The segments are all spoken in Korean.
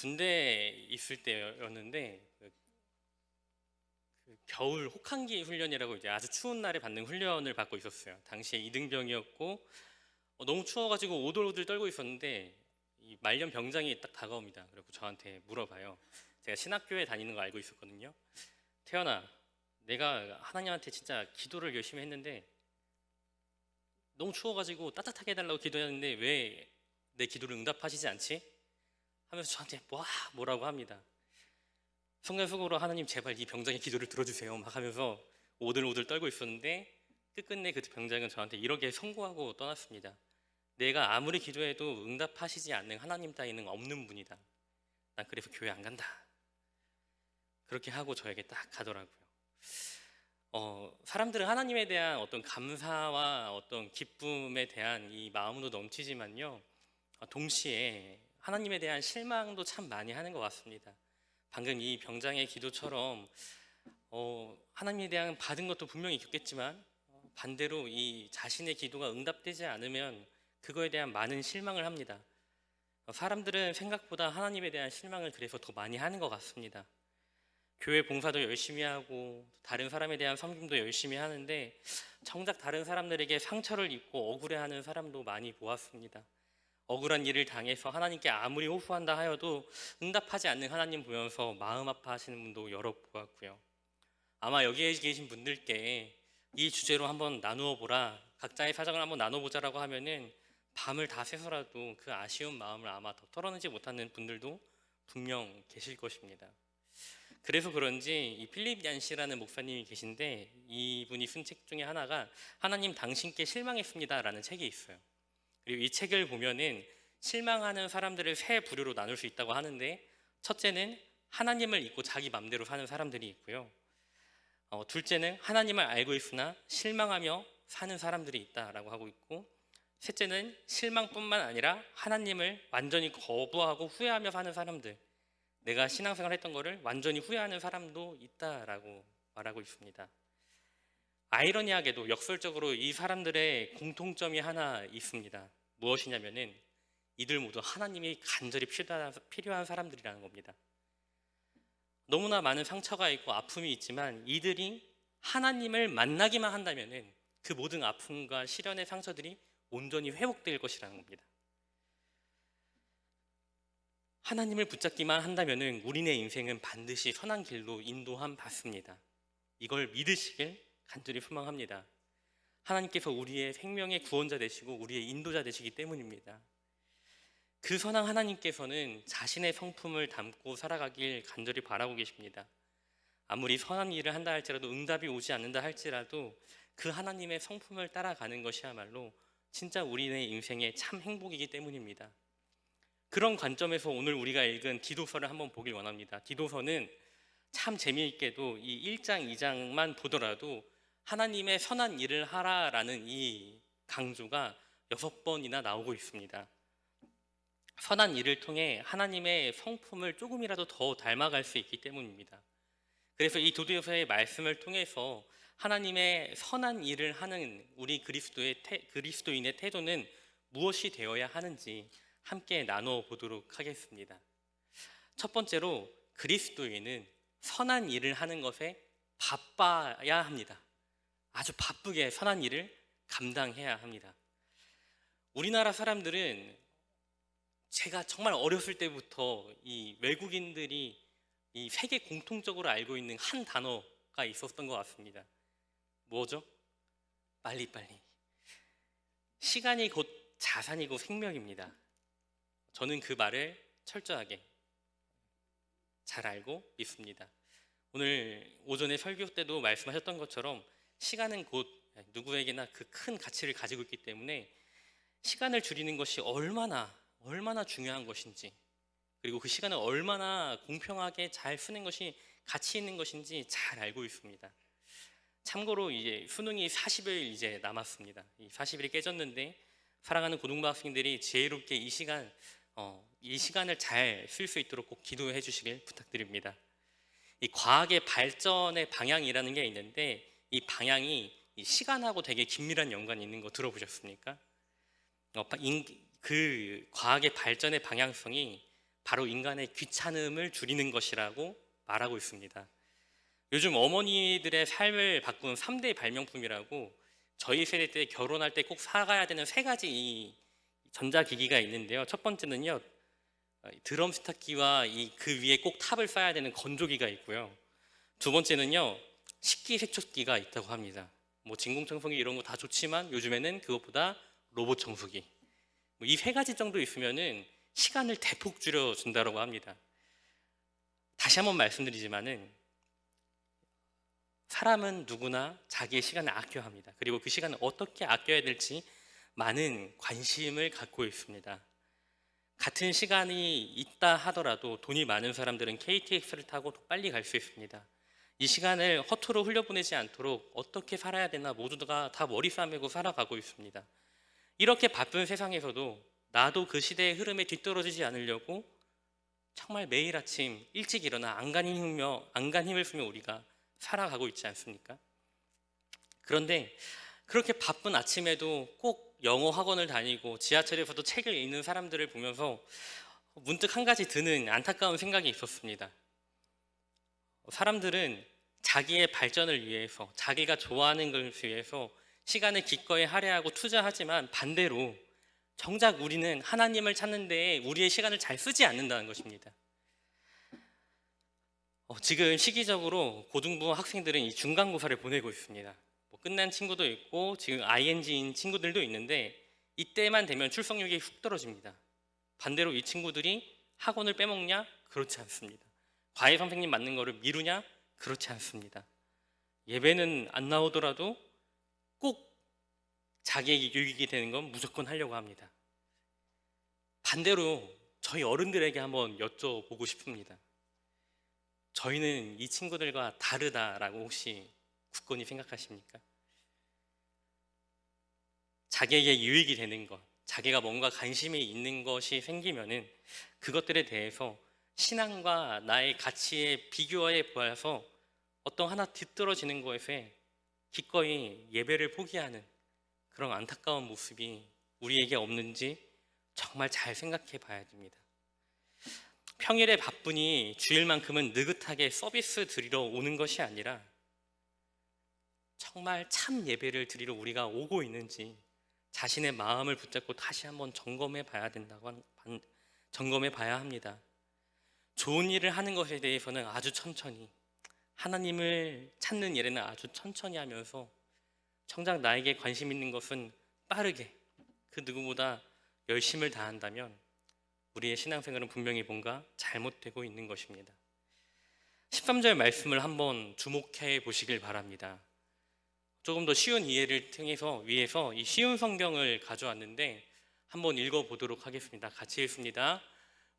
군대에 있을 때였는데 그, 그 겨울 혹한기 훈련이라고 이제 아주 추운 날에 받는 훈련을 받고 있었어요. 당시에 이등병이었고 어, 너무 추워가지고 오돌오돌 떨고 있었는데 이 말년 병장이 딱 다가옵니다. 그리고 저한테 물어봐요. 제가 신학교에 다니는 거 알고 있었거든요. 태연아, 내가 하나님한테 진짜 기도를 열심히 했는데 너무 추워가지고 따뜻하게 해달라고 기도했는데 왜 내 기도를 응답하시지 않지? 하면서 저한테 뭐 뭐라고 합니다. 성경 속으로 하나님 제발 이 병장의 기도를 들어주세요 막 하면서 오들오들 떨고 있었는데 끝끝내 그 병장은 저한테 이렇게 선고하고 떠났습니다. 내가 아무리 기도해도 응답하시지 않는 하나님 따위는 없는 분이다. 난 그래서 교회 안 간다. 그렇게 하고 저에게 딱 가더라고요. 어, 사람들은 하나님에 대한 어떤 감사와 어떤 기쁨에 대한 이 마음도 넘치지만요. 어, 동시에 하나님에 대한 실망도 참 많이 하는 것 같습니다. 방금 이 병장의 기도처럼 어, 하나님에 대한 받은 것도 분명히 있겠지만 어, 반대로 이 자신의 기도가 응답되지 않으면 그거에 대한 많은 실망을 합니다. 어, 사람들은 생각보다 하나님에 대한 실망을 그래서 더 많이 하는 것 같습니다. 교회 봉사도 열심히 하고 다른 사람에 대한 섬김도 열심히 하는데 정작 다른 사람들에게 상처를 입고 억울해하는 사람도 많이 보았습니다. 억울한 일을 당해서 하나님께 아무리 호소한다 하여도 응답하지 않는 하나님 보면서 마음 아파하시는 분도 여러 보았고요. 아마 여기에 계신 분들께 이 주제로 한번 나누어 보라 각자의 사정을 한번 나눠보자라고 하면은 밤을 다 새서라도 그 아쉬운 마음을 아마 더 털어내지 못하는 분들도 분명 계실 것입니다. 그래서 그런지 이 필립 얀시라는 목사님이 계신데 이분이 쓴 책 중에 하나가 하나님 당신께 실망했습니다라는 책이 있어요. 그리고 이 책을 보면은 실망하는 사람들을 세 부류로 나눌 수 있다고 하는데 첫째는 하나님을 잊고 자기 맘대로 사는 사람들이 있고요. 어, 둘째는 하나님을 알고 있으나 실망하며 사는 사람들이 있다라고 하고 있고 셋째는 실망뿐만 아니라 하나님을 완전히 거부하고 후회하며 사는 사람들 내가 신앙생활 했던 거를 완전히 후회하는 사람도 있다라고 말하고 있습니다. 아이러니하게도 역설적으로 이 사람들의 공통점이 하나 있습니다. 무엇이냐면은 이들 모두 하나님이 간절히 필요한, 사람들이라는 겁니다. 너무나 많은 상처가 있고 아픔이 있지만 이들이 하나님을 만나기만 한다면은 그 모든 아픔과 시련의 상처들이 온전히 회복될 것이라는 겁니다. 하나님을 붙잡기만 한다면은 우리네 인생은 반드시 선한 길로 인도함 받습니다. 이걸 믿으시길 간절히 소망합니다. 하나님께서 우리의 생명의 구원자 되시고 우리의 인도자 되시기 때문입니다. 그 선한 하나님께서는 자신의 성품을 담고 살아가길 간절히 바라고 계십니다. 아무리 선한 일을 한다 할지라도 응답이 오지 않는다 할지라도 그 하나님의 성품을 따라가는 것이야말로 진짜 우리의 인생의 참 행복이기 때문입니다. 그런 관점에서 오늘 우리가 읽은 디도서를 한번 보길 원합니다. 디도서는 참 재미있게도 이 1장, 2장만 보더라도 하나님의 선한 일을 하라라는 이 강조가 여섯 번이나 나오고 있습니다. 선한 일을 통해 하나님의 성품을 조금이라도 더 닮아갈 수 있기 때문입니다. 그래서 이 도도서의 말씀을 통해서 하나님의 선한 일을 하는 우리 그리스도의 태, 그리스도인의 태도는 무엇이 되어야 하는지 함께 나눠 보도록 하겠습니다. 첫 번째로 그리스도인은 선한 일을 하는 것에 바빠야 합니다. 아주 바쁘게 선한 일을 감당해야 합니다. 우리나라 사람들은 제가 정말 어렸을 때부터 이 외국인들이 이 세계 공통적으로 알고 있는 한 단어가 있었던 것 같습니다. 뭐죠? 빨리빨리. 시간이 곧 자산이고 생명입니다. 저는 그 말을 철저하게 잘 알고 믿습니다. 오늘 오전에 설교 때도 말씀하셨던 것처럼 시간은 곧 누구에게나 그 큰 가치를 가지고 있기 때문에 시간을 줄이는 것이 얼마나 얼마나 중요한 것인지 그리고 그 시간을 얼마나 공평하게 잘 쓰는 것이 가치 있는 것인지 잘 알고 있습니다. 참고로 이제 수능이 40일 이제 남았습니다. 이 40일이 깨졌는데 사랑하는 고등부 학생들이 지혜롭게 이 시간 어, 이 시간을 잘 쓸 수 있도록 꼭 기도해 주시길 부탁드립니다. 이 과학의 발전의 방향이라는 게 있는데 이 방향이 이 시간하고 되게 긴밀한 연관이 있는 거 들어보셨습니까? 어, 인, 그 과학의 발전의 방향성이 바로 인간의 귀찮음을 줄이는 것이라고 말하고 있습니다. 요즘 어머니들의 삶을 바꾼 3대 발명품이라고 저희 세대 때 결혼할 때 꼭 사가야 되는 세 가지 이 전자기기가 있는데요. 첫 번째는요. 어, 드럼 이그 위에 꼭 탑을 쌓아야 되는 건조기가 있고요. 두 번째는요. 식기 세척기가 있다고 합니다. 뭐 진공 청소기 이런 거 다 좋지만 요즘에는 그것보다 로봇 청소기. 이세 가지 정도 있으면은 시간을 대폭 줄여 준다고 합니다. 다시 한번 말씀드리지만은 사람은 누구나 자기의 시간을 아껴야 합니다. 그리고 그 시간을 어떻게 아껴야 될지 많은 관심을 갖고 있습니다. 같은 시간이 있다 하더라도 돈이 많은 사람들은 KTX를 타고 더 빨리 갈 수 있습니다. 이 시간을 허투루 흘려보내지 않도록 어떻게 살아야 되나 모두가 다 머리 싸매고 살아가고 있습니다. 이렇게 바쁜 세상에서도 나도 그 시대의 흐름에 뒤떨어지지 않으려고 정말 매일 아침 일찍 일어나 안간 힘으며 안간 힘을 쓰며 우리가 살아가고 있지 않습니까? 그런데 그렇게 바쁜 아침에도 꼭 영어 학원을 다니고 지하철에서도 책을 읽는 사람들을 보면서 문득 한 가지 드는 안타까운 생각이 있었습니다. 사람들은 자기의 발전을 위해서 자기가 좋아하는 것을 위해서 시간을 기꺼이 할애하고 투자하지만 반대로 정작 우리는 하나님을 찾는 데에 우리의 시간을 잘 쓰지 않는다는 것입니다. 어, 지금 시기적으로 고등부 학생들은 이 중간고사를 보내고 있습니다. 뭐 끝난 친구도 있고 지금 ING인 친구들도 있는데 이때만 되면 출석률이 훅 떨어집니다. 반대로 이 친구들이 학원을 빼먹냐? 그렇지 않습니다. 과외 선생님 맞는 거를 미루냐? 그렇지 않습니다. 예배는 안 나오더라도 꼭 자기에게 유익이 되는 건 무조건 하려고 합니다. 반대로 저희 어른들에게 한번 여쭤보고 싶습니다. 저희는 이 친구들과 다르다라고 혹시 굳건히 생각하십니까? 자기에게 유익이 되는 것, 자기가 뭔가 관심이 있는 것이 생기면은 그것들에 대해서 신앙과 나의 가치에 비교해 보아서 어떤 하나 뒤떨어지는 것에 기꺼이 예배를 포기하는 그런 안타까운 모습이 우리에게 없는지 정말 잘 생각해 봐야 됩니다. 평일에 바쁘니 주일만큼은 느긋하게 서비스 드리러 오는 것이 아니라 정말 참 예배를 드리러 우리가 오고 있는지 자신의 마음을 붙잡고 다시 한번 점검해 봐야 된다고 한- 반- 점검해 봐야 합니다. 좋은 일을 하는 것에 대해서는 아주 천천히 하나님을 찾는 일에는 아주 천천히 하면서 정작 나에게 관심 있는 것은 빠르게 그 누구보다 열심을 다한다면 우리의 신앙생활은 분명히 뭔가 잘못되고 있는 것입니다. 13절 말씀을 한번 주목해 보시길 바랍니다. 조금 더 쉬운 이해를 통해서 위해서 이 쉬운 성경을 가져왔는데 한번 읽어 보도록 하겠습니다. 같이 읽습니다.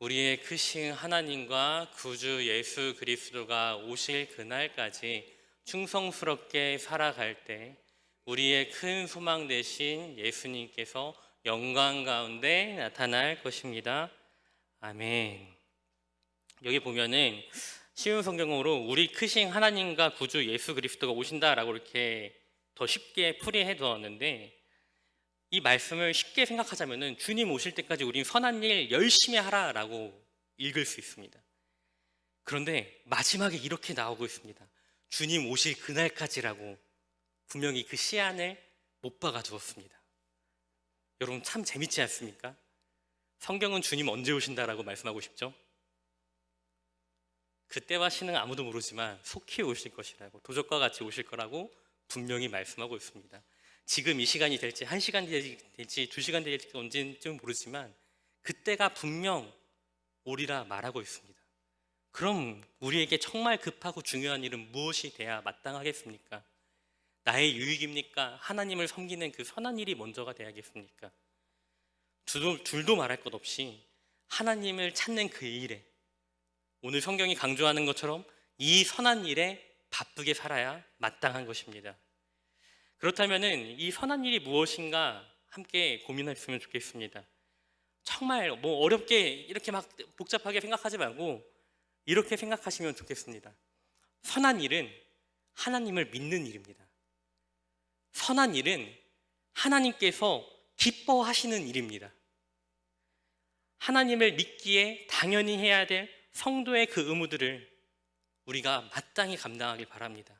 우리의 크신 하나님과 구주 예수 그리스도가 오실 그날까지 충성스럽게 살아갈 때 우리의 큰 소망 되신 예수님께서 영광 가운데 나타날 것입니다. 아멘. 여기 보면은 쉬운 성경으로 우리 크신 하나님과 구주 예수 그리스도가 오신다라고 이렇게 더 쉽게 풀이해 두었는데 이 말씀을 쉽게 생각하자면은 주님 오실 때까지 우리는 선한 일 열심히 하라라고 읽을 수 있습니다. 그런데 마지막에 이렇게 나오고 있습니다. 주님 오실 그날까지라고 분명히 그 시안을 못 박아 두었습니다. 여러분 참 재밌지 않습니까? 성경은 주님 언제 오신다라고 말씀하고 싶죠? 그때와 시는 아무도 모르지만 속히 오실 것이라고 도적과 같이 오실 거라고 분명히 말씀하고 있습니다. 지금 이 시간이 될지 한 시간 될지 두 시간 될지 언제인지는 모르지만 그때가 분명 오리라 말하고 있습니다. 그럼 우리에게 정말 급하고 중요한 일은 무엇이 돼야 마땅하겠습니까? 나의 유익입니까? 하나님을 섬기는 그 선한 일이 먼저가 돼야겠습니까? 둘도, 둘도 말할 것 없이 하나님을 찾는 그 일에 오늘 성경이 강조하는 것처럼 이 선한 일에 바쁘게 살아야 마땅한 것입니다. 그렇다면은 이 선한 일이 무엇인가 함께 고민했으면 좋겠습니다. 정말 뭐 어렵게 이렇게 막 복잡하게 생각하지 말고 이렇게 생각하시면 좋겠습니다. 선한 일은 하나님을 믿는 일입니다. 선한 일은 하나님께서 기뻐하시는 일입니다. 하나님을 믿기에 당연히 해야 될 성도의 그 의무들을 우리가 마땅히 감당하길 바랍니다.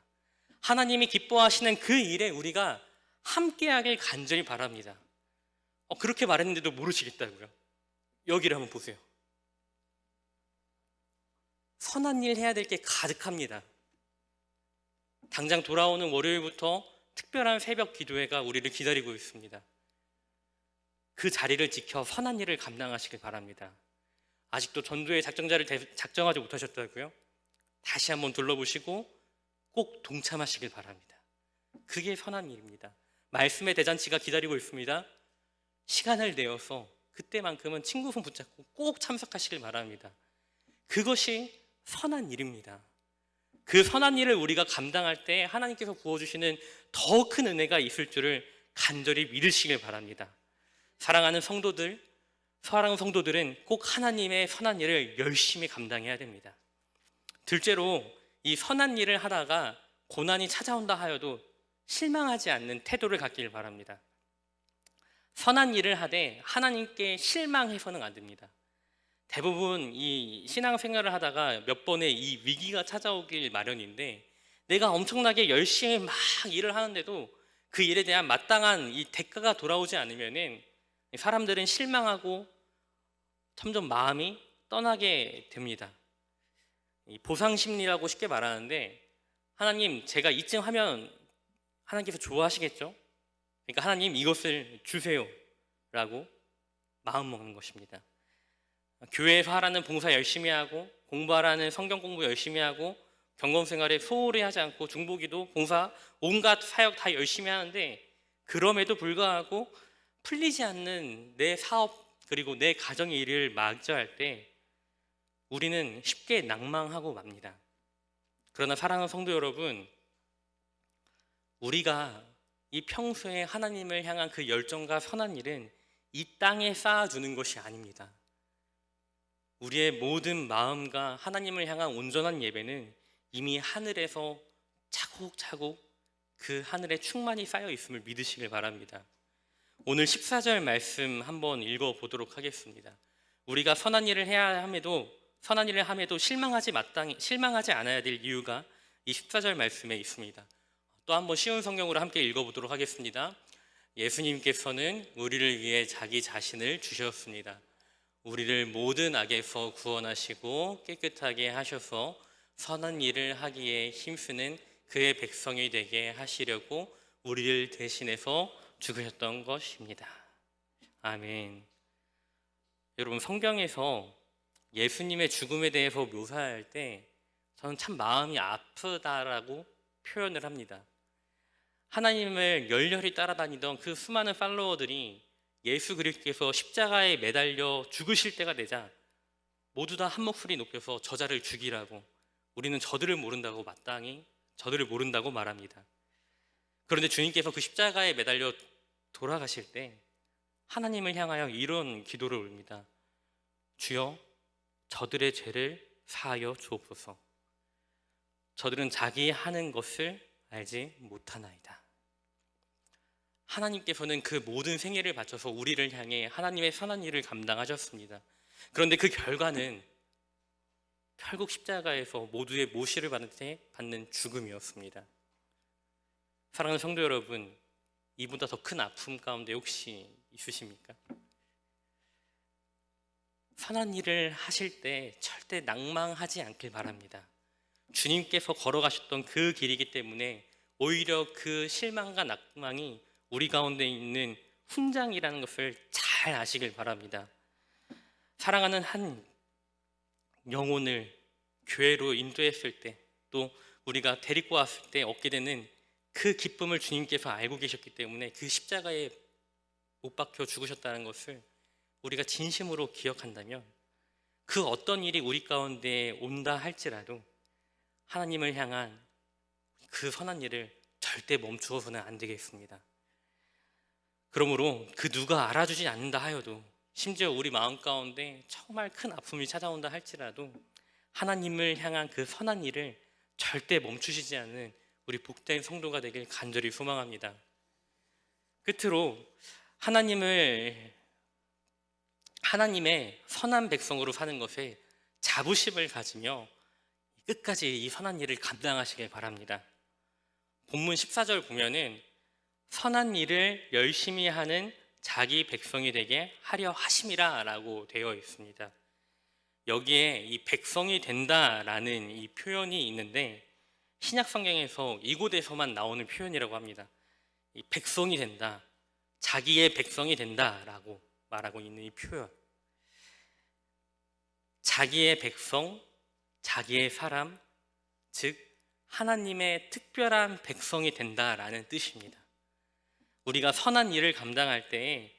하나님이 기뻐하시는 그 일에 우리가 함께하길 간절히 바랍니다. 어, 그렇게 말했는데도 모르시겠다고요? 여기를 한번 보세요. 선한 일 해야 될 게 가득합니다. 당장 돌아오는 월요일부터 특별한 새벽 기도회가 우리를 기다리고 있습니다. 그 자리를 지켜 선한 일을 감당하시길 바랍니다. 아직도 전도의 작정자를 대- 작정하지 못하셨다고요? 다시 한번 둘러보시고 꼭 동참하시길 바랍니다. 그게 선한 일입니다. 말씀의 대잔치가 기다리고 있습니다. 시간을 내어서 그때만큼은 친구 손 붙잡고 꼭 참석하시길 바랍니다. 그것이 선한 일입니다. 그 선한 일을 우리가 감당할 때 하나님께서 부어주시는 더 큰 은혜가 있을 줄을 간절히 믿으시길 바랍니다. 사랑하는 성도들, 사랑하는 성도들은 꼭 하나님의 선한 일을 열심히 감당해야 됩니다. 둘째로 이 선한 일을 하다가 고난이 찾아온다 하여도 실망하지 않는 태도를 갖기를 바랍니다. 선한 일을 하되 하나님께 실망해서는 안 됩니다. 대부분 이 신앙생활을 하다가 몇 번의 이 위기가 찾아오길 마련인데 내가 엄청나게 열심히 막 일을 하는데도 그 일에 대한 마땅한 이 대가가 돌아오지 않으면은 사람들은 실망하고 점점 마음이 떠나게 됩니다. 이 보상 심리라고 쉽게 말하는데 하나님 제가 이쯤 하면 하나님께서 좋아하시겠죠? 그러니까 하나님 이것을 주세요라고 마음 먹는 것입니다. 교회에서 하라는 봉사 열심히 하고 공부하라는 성경 공부 열심히 하고 경건 생활에 소홀히 하지 않고 중보기도 봉사 온갖 사역 다 열심히 하는데 그럼에도 불구하고 풀리지 않는 내 사업 그리고 내 가정의 일을 마주할 때 우리는 쉽게 낭망하고 맙니다. 그러나 사랑하는 성도 여러분, 우리가 이 평소에 하나님을 향한 그 열정과 선한 일은 이 땅에 쌓아주는 것이 아닙니다. 우리의 모든 마음과 하나님을 향한 온전한 예배는 이미 하늘에서 차곡차곡 그 하늘에 충만히 쌓여 있음을 믿으시길 바랍니다. 오늘 14절 말씀 한번 읽어 보도록 하겠습니다. 우리가 선한 일을 해야 함에도 선한 일을 함에도 실망하지 마땅히 실망하지 않아야 될 이유가 이 14절 말씀에 있습니다. 또 한번 쉬운 성경으로 함께 읽어 보도록 하겠습니다. 예수님께서는 우리를 위해 자기 자신을 주셨습니다. 우리를 모든 악에서 구원하시고 깨끗하게 하셔서 선한 일을 하기에 힘쓰는 그의 백성이 되게 하시려고 우리를 대신해서 죽으셨던 것입니다. 아멘. 여러분 성경에서 예수님의 죽음에 대해서 묘사할 때 저는 참 마음이 아프다라고 표현을 합니다. 하나님을 열렬히 따라다니던 그 수많은 팔로워들이 예수 그리스도께서 십자가에 매달려 죽으실 때가 되자 모두 다 한 목소리 높여서 저자를 죽이라고 우리는 저들을 모른다고 마땅히 저들을 모른다고 말합니다. 그런데 주님께서 그 십자가에 매달려 돌아가실 때 하나님을 향하여 이런 기도를 올립니다. 주여 저들의 죄를 사하여 주옵소서. 저들은 자기 하는 것을 알지 못하나이다. 하나님께서는 그 모든 생애를 바쳐서 우리를 향해 하나님의 선한 일을 감당하셨습니다. 그런데 그 결과는 결국 십자가에서 모두의 모시를 받는 죽음이었습니다. 사랑하는 성도 여러분, 이보다 더 큰 아픔 가운데 혹시 있으십니까? 선한 일을 하실 때 절대 낭망하지 않길 바랍니다. 주님께서 걸어가셨던 그 길이기 때문에 오히려 그 실망과 낙망이 우리 가운데 있는 훈장이라는 것을 잘 아시길 바랍니다. 사랑하는 한 영혼을 교회로 인도했을 때 또 우리가 데리고 왔을 때 얻게 되는 그 기쁨을 주님께서 알고 계셨기 때문에 그 십자가에 못 박혀 죽으셨다는 것을 우리가 진심으로 기억한다면 그 어떤 일이 우리 가운데 온다 할지라도 하나님을 향한 그 선한 일을 절대 멈추어서는 안 되겠습니다. 그러므로 그 누가 알아주지 않는다 하여도 심지어 우리 마음 가운데 정말 큰 아픔이 찾아온다 할지라도 하나님을 향한 그 선한 일을 절대 멈추시지 않는 우리 복된 성도가 되길 간절히 소망합니다. 끝으로 하나님을 하나님의 선한 백성으로 사는 것에 자부심을 가지며 끝까지 이 선한 일을 감당하시길 바랍니다. 본문 14절 보면은 선한 일을 열심히 하는 자기 백성이 되게 하려 하심이라 라고 되어 있습니다. 여기에 이 백성이 된다 라는 이 표현이 있는데 신약 성경에서 이곳에서만 나오는 표현이라고 합니다. 이 백성이 된다, 자기의 백성이 된다 라고 말하고 있는 이 표현. 자기의 백성, 자기의 사람, 즉 하나님의 특별한 백성이 된다라는 뜻입니다. 우리가 선한 일을 감당할 때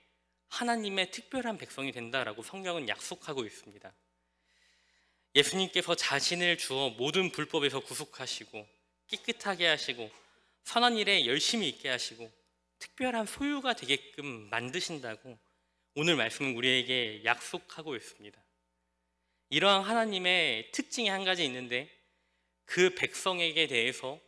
하나님의 특별한 백성이 된다라고 성경은 약속하고 있습니다. 예수님께서 자신을 주어 모든 불법에서 구속하시고 깨끗하게 하시고 선한 일에 열심히 있게 하시고 특별한 소유가 되게끔 만드신다고 오늘 말씀은 우리에게 약속하고 있습니다. 이러한 하나님의 특징이 한 가지 있는데 그 백성에게 대해서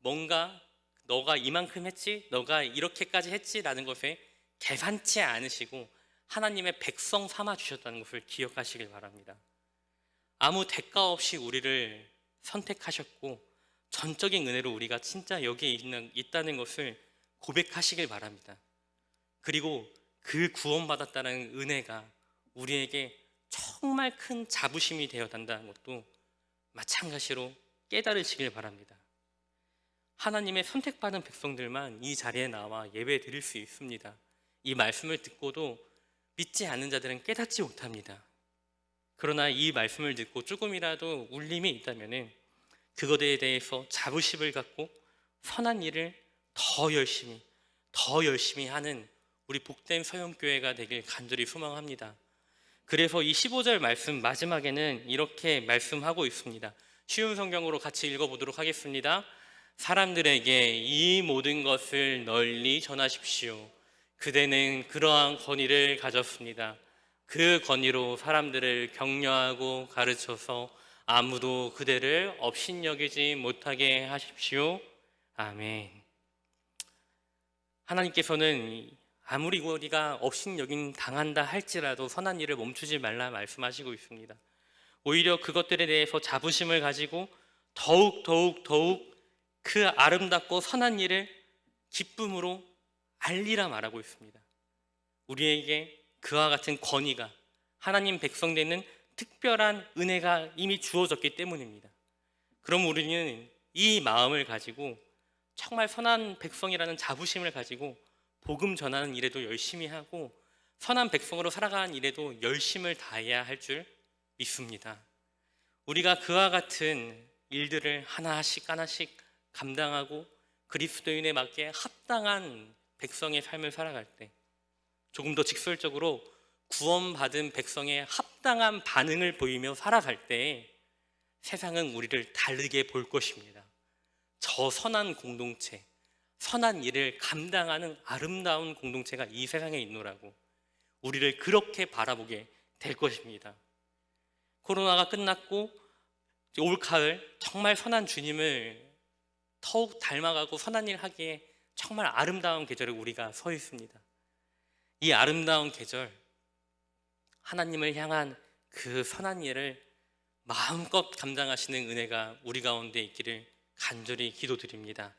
뭔가 너가 이만큼 했지, 너가 이렇게까지 했지라는 것에 계산치 않으시고 하나님의 백성 삼아 주셨다는 것을 기억하시길 바랍니다. 아무 대가 없이 우리를 선택하셨고 전적인 은혜로 우리가 진짜 여기에 있는, 있다는 것을 고백하시길 바랍니다. 그리고 그 구원받았다는 은혜가 우리에게 정말 큰 자부심이 되어 단다는 것도 마찬가지로 깨달으시길 바랍니다. 하나님의 선택받은 백성들만 이 자리에 나와 예배 드릴 수 있습니다. 이 말씀을 듣고도 믿지 않는 자들은 깨닫지 못합니다. 그러나 이 말씀을 듣고 조금이라도 울림이 있다면은 그것에 대해서 자부심을 갖고 선한 일을 더 열심히 더 열심히 하는 우리 복된 서영교회가 되길 간절히 소망합니다. 그래서 이 15절 말씀 마지막에는 이렇게 말씀하고 있습니다. 쉬운 성경으로 같이 읽어보도록 하겠습니다. 사람들에게 이 모든 것을 널리 전하십시오. 그대는 그러한 권위를 가졌습니다. 그 권위로 사람들을 격려하고 가르쳐서 아무도 그대를 업신여기지 못하게 하십시오. 아멘. 하나님께서는 아무리 우리가 업신여긴 당한다 할지라도 선한 일을 멈추지 말라 말씀하시고 있습니다. 오히려 그것들에 대해서 자부심을 가지고 더욱 더욱 더욱 그 아름답고 선한 일을 기쁨으로 알리라 말하고 있습니다. 우리에게 그와 같은 권위가 하나님 백성 되는 특별한 은혜가 이미 주어졌기 때문입니다. 그럼 우리는 이 마음을 가지고 정말 선한 백성이라는 자부심을 가지고 복음 전하는 일에도 열심히 하고 선한 백성으로 살아가는 일에도 열심을 다해야 할 줄 믿습니다. 우리가 그와 같은 일들을 하나씩 하나씩 감당하고 그리스도인에 맞게 합당한 백성의 삶을 살아갈 때 조금 더 직설적으로 구원받은 백성의 합당한 반응을 보이며 살아갈 때 세상은 우리를 다르게 볼 것입니다. 저 선한 공동체, 선한 일을 감당하는 아름다운 공동체가 이 세상에 있노라고 우리를 그렇게 바라보게 될 것입니다. 코로나가 끝났고 올 가을 정말 선한 주님을 더욱 닮아가고 선한 일 하기에 정말 아름다운 계절에 우리가 서 있습니다. 이 아름다운 계절 하나님을 향한 그 선한 일을 마음껏 감당하시는 은혜가 우리 가운데 있기를 간절히 기도드립니다.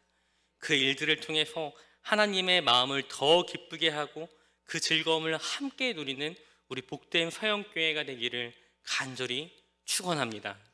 그 일들을 통해서 하나님의 마음을 더 기쁘게 하고 그 즐거움을 함께 누리는 우리 복된 서영교회가 되기를 간절히 축원합니다.